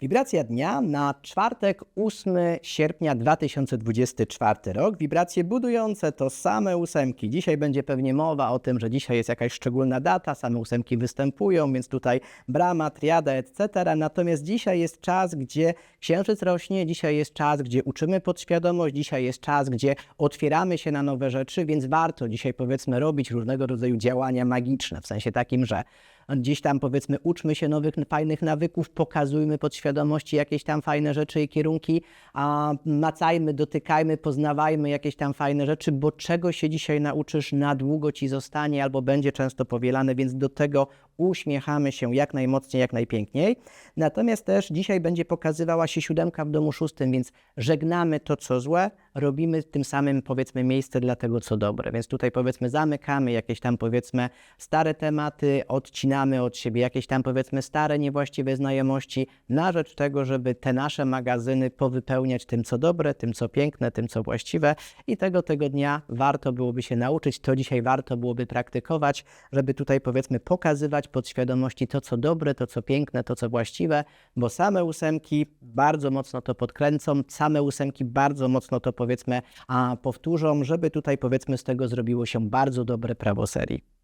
Wibracja dnia na czwartek 8 sierpnia 2024 rok. Wibracje budujące to same ósemki. Dzisiaj będzie pewnie mowa o tym, że dzisiaj jest jakaś szczególna data, same ósemki występują, więc tutaj brama, triada, etc. Natomiast dzisiaj jest czas, gdzie księżyc rośnie, dzisiaj jest czas, gdzie uczymy podświadomość, dzisiaj jest czas, gdzie otwieramy się na nowe rzeczy, więc warto dzisiaj powiedzmy robić różnego rodzaju działania magiczne, w sensie takim, że gdzieś tam powiedzmy uczmy się nowych, fajnych nawyków, pokazujmy podświadomości jakieś tam fajne rzeczy i kierunki, a macajmy, dotykajmy, poznawajmy jakieś tam fajne rzeczy, bo czego się dzisiaj nauczysz, na długo ci zostanie albo będzie często powielane, więc do tego uśmiechamy się jak najmocniej, jak najpiękniej. Natomiast też dzisiaj będzie pokazywała się siódemka w domu szóstym, więc żegnamy to, co złe, robimy tym samym powiedzmy miejsce dla tego, co dobre. Więc tutaj powiedzmy zamykamy jakieś tam powiedzmy stare tematy, odcinamy od siebie jakieś tam powiedzmy stare niewłaściwe znajomości na rzecz tego, żeby te nasze magazyny powypełniać tym, co dobre, tym, co piękne, tym, co właściwe i tego tego dnia warto byłoby się nauczyć, to dzisiaj warto byłoby praktykować, żeby tutaj powiedzmy pokazywać podświadomości to, co dobre, to, co piękne, to, co właściwe, bo same ósemki bardzo mocno to podkręcą, same ósemki bardzo mocno to powiedzmy a, powtórzą, żeby tutaj powiedzmy z tego zrobiło się bardzo dobre prawo serii.